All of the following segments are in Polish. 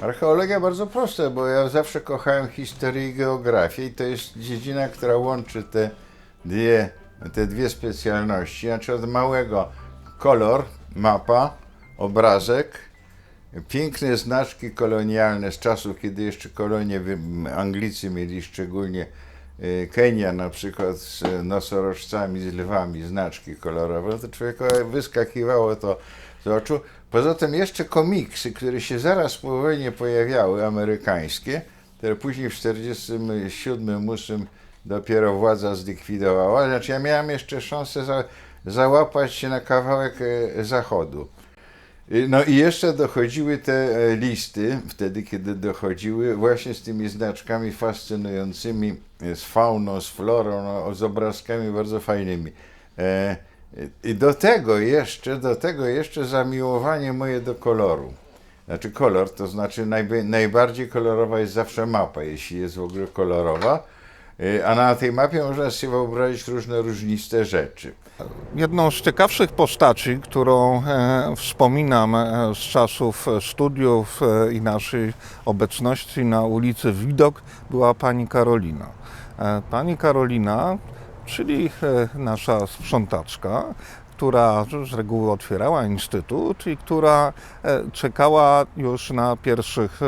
Archeologia bardzo prosta, bo ja zawsze kochałem historię i geografię i to jest dziedzina, która łączy te dwie, te dwie specjalności. Znaczy od małego kolor, mapa, obrazek, piękne znaczki kolonialne z czasów, kiedy jeszcze kolonie Anglicy mieli szczególnie e, Kenia na przykład z nosorożcami, z lwami, znaczki kolorowe, to człowiekowi wyskakiwało to z. Poza tym jeszcze komiksy, które się zaraz po wojnie pojawiały, amerykańskie, które później w 1947-1948 dopiero władza zlikwidowała. Znaczy ja miałem jeszcze szansę za, załapać się na kawałek e, zachodu. No i jeszcze dochodziły te e, listy, wtedy kiedy dochodziły, właśnie z tymi znaczkami fascynującymi, e, z fauną, z florą, no, z obrazkami bardzo fajnymi. E, I do tego jeszcze, do tego jeszcze zamiłowanie moje do koloru. Znaczy kolor, to znaczy najba- najbardziej kolorowa jest zawsze mapa, jeśli jest w ogóle kolorowa, E, a na tej mapie można sobie wyobrazić różne różniste rzeczy. Jedną z ciekawszych postaci, którą e, wspominam e, z czasów studiów e, i naszej obecności na ulicy Widok była pani Karolina. E, pani Karolina, czyli e, nasza sprzątaczka, która z reguły otwierała instytut i która e, czekała już na pierwszych e,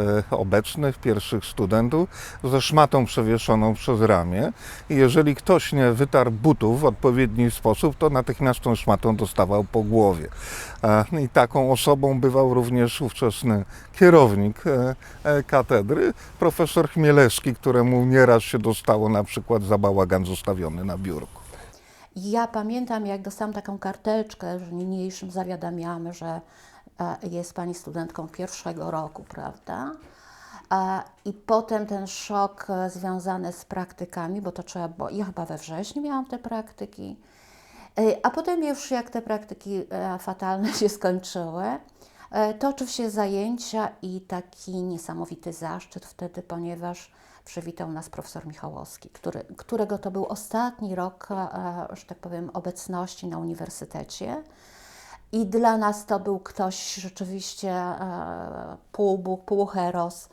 e, obecnych, pierwszych studentów ze szmatą przewieszoną przez ramię. I jeżeli ktoś nie wytarł butów w odpowiedni sposób, to natychmiast tą szmatą dostawał po głowie. I taką osobą bywał również ówczesny kierownik katedry, profesor Chmielewski, któremu nieraz się dostało na przykład za bałagan zostawiony na biurku. Ja pamiętam, jak dostałam taką karteczkę, że niniejszym zawiadamiamy, że e, jest Pani studentką pierwszego roku, prawda? E, I potem ten szok e, związany z praktykami, bo to trzeba, bo ja chyba we wrześniu miałam te praktyki, a potem już jak te praktyki fatalne się skończyły, to oczywiście zajęcia i taki niesamowity zaszczyt wtedy, ponieważ przywitał nas profesor Michałowski, który, którego to był ostatni rok, e, że tak powiem, obecności na uniwersytecie. I dla nas to był ktoś rzeczywiście e, półbóg, półheros,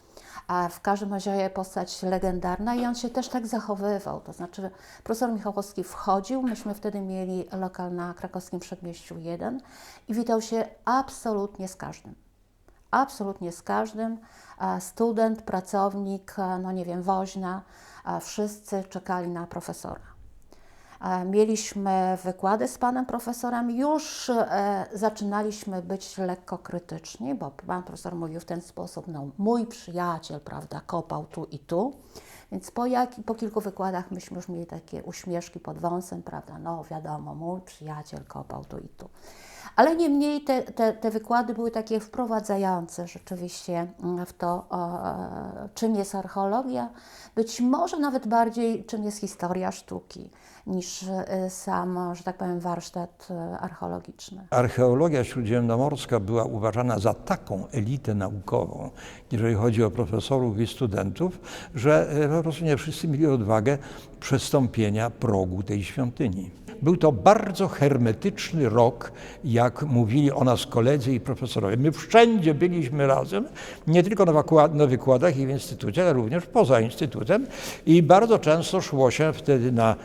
a w każdym razie postać legendarna i on się też tak zachowywał. To znaczy profesor Michałowski wchodził, myśmy wtedy mieli lokal na krakowskim Przedmieściu 1 i witał się absolutnie z każdym. Absolutnie z każdym. E, Student, pracownik, e, no nie wiem, woźna, e, wszyscy czekali na profesora. Mieliśmy wykłady z panem profesorem, już zaczynaliśmy być lekko krytyczni, bo pan profesor mówił w ten sposób, no mój przyjaciel, prawda, kopał tu i tu, więc po, jak, po kilku wykładach myśmy już mieli takie uśmieszki pod wąsem, prawda, no wiadomo, mój przyjaciel kopał tu i tu. Ale niemniej te, te, te wykłady były takie wprowadzające rzeczywiście mm, w to, czym jest archeologia, być może nawet bardziej czym jest historia sztuki niż e, sam, że tak powiem, warsztat e, archeologiczny. Archeologia śródziemnomorska była uważana za taką elitę naukową, jeżeli chodzi o profesorów i studentów, że e, po prostu nie wszyscy mieli odwagę przestąpienia progu tej świątyni. Był to bardzo hermetyczny rok, jak mówili o nas koledzy i profesorowie. My wszędzie byliśmy razem, nie tylko na, wykład- na wykładach i w instytucie, ale również poza instytutem i bardzo często szło się wtedy na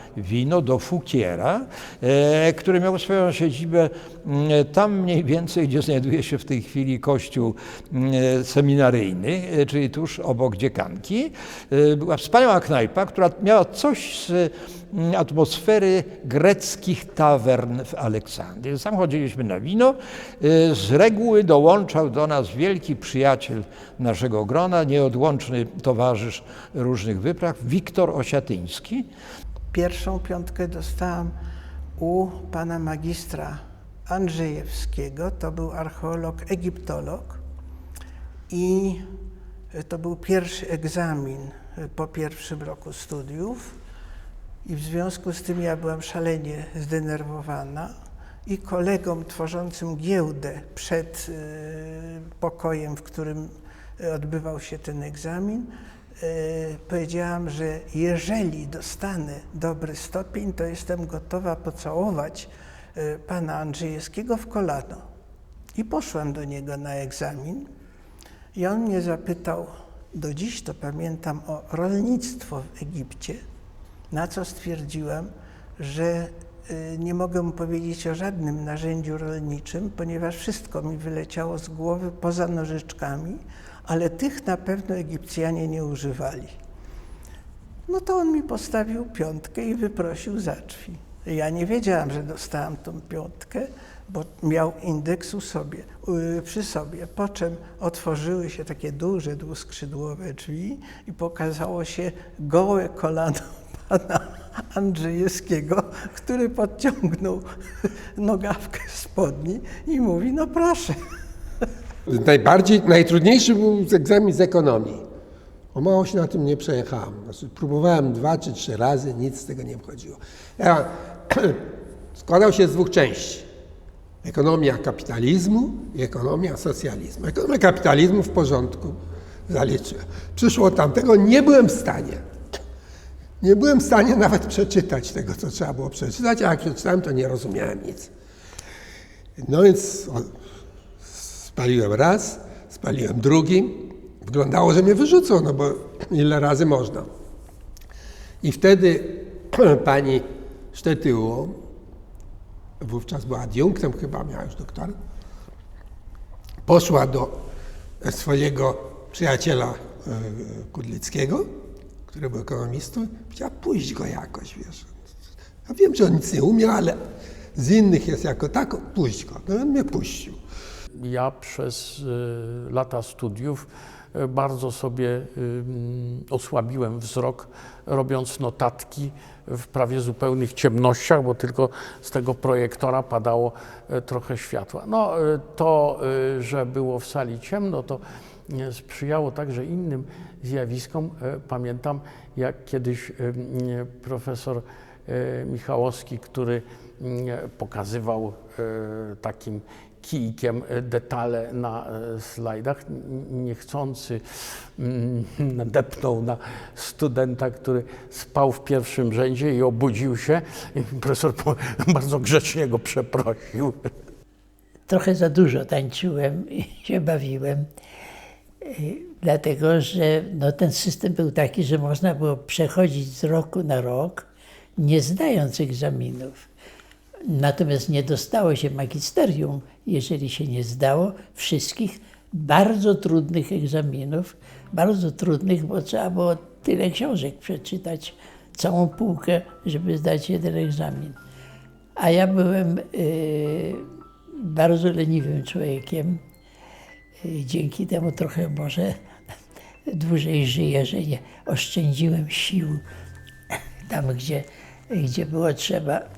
wino do Fukiera, e, który miał swoją siedzibę mm, tam mniej więcej, gdzie znajduje się w tej chwili kościół mm, seminaryjny, e, czyli tuż obok dziekanki. E, Była wspaniała knajpa, która miała coś z mm, atmosfery greckich tawern w Aleksandrii. Sam chodziliśmy na wino. E, Z reguły dołączał do nas wielki przyjaciel naszego grona, nieodłączny towarzysz różnych wypraw, Wiktor Osiatyński. Pierwszą piątkę dostałam u pana magistra Andrzejewskiego. To był archeolog, egiptolog. I to był pierwszy egzamin po pierwszym roku studiów. I w związku z tym ja byłam szalenie zdenerwowana. I kolegom tworzącym giełdę przed y, pokojem, w którym odbywał się ten egzamin, powiedziałam, że jeżeli dostanę dobry stopień, to jestem gotowa pocałować y, pana Andrzejewskiego w kolano. I poszłam do niego na egzamin. I on mnie zapytał, do dziś to pamiętam, o rolnictwo w Egipcie, na co stwierdziłem, że y, nie mogę mu powiedzieć o żadnym narzędziu rolniczym, ponieważ wszystko mi wyleciało z głowy poza nożyczkami, ale tych na pewno Egipcjanie nie używali. No to on mi postawił piątkę i wyprosił za drzwi. Ja nie wiedziałam, że dostałam tą piątkę, bo miał indeks u sobie, przy sobie. Po czym otworzyły się takie duże, dwuskrzydłowe drzwi i pokazało się gołe kolano pana Andrzejewskiego, który podciągnął nogawkę spodni i mówi, no proszę. Najbardziej, najtrudniejszy był egzamin z ekonomii. O mało się na tym nie przejechałem. Znaczy, próbowałem dwa czy trzy razy, nic z tego nie wchodziło. Ja, składał się z dwóch części. Ekonomia kapitalizmu i ekonomia socjalizmu. Ekonomia kapitalizmu w porządku zaliczyłem. Przyszło tamtego, nie byłem w stanie. Nie byłem w stanie nawet przeczytać tego, co trzeba było przeczytać, a jak przeczytałem, to nie rozumiałem nic. No więc Spaliłem raz, spaliłem drugi. Wyglądało, że mnie wyrzucą, no bo ile razy można. I wtedy pani Sztetyło, wówczas była adiunktem, chyba miała już doktora, poszła do swojego przyjaciela e, Kudlickiego, który był ekonomistą, chciała pójść go jakoś, wiesz. Ja wiem, że on nic nie umiał, ale z innych jest jako tako, pójść go. No on mnie puścił. Ja przez y, lata studiów y, bardzo sobie y, osłabiłem wzrok, robiąc notatki w prawie zupełnych ciemnościach, bo tylko z tego projektora padało trochę światła. No, to, że było w sali ciemno, to sprzyjało także innym zjawiskom. Pamiętam, jak kiedyś profesor Michałowski, który pokazywał takim kijkiem e, detale na e, slajdach. Niechcący mm, nadepnął na studenta, który spał w pierwszym rzędzie i obudził się. Profesor bardzo grzecznie go przeprosił. trochę za dużo tańczyłem i się bawiłem. Y, Dlatego, że no, ten system był taki, że można było przechodzić z roku na rok, nie zdając egzaminów. Natomiast nie dostało się magisterium, jeżeli się nie zdało wszystkich bardzo trudnych egzaminów. Bardzo trudnych, bo trzeba było tyle książek przeczytać, całą półkę, żeby zdać jeden egzamin. A ja byłem y, bardzo leniwym człowiekiem. Y, Dzięki temu trochę może dłużej żyję, że nie oszczędziłem sił tam, gdzie, gdzie było trzeba.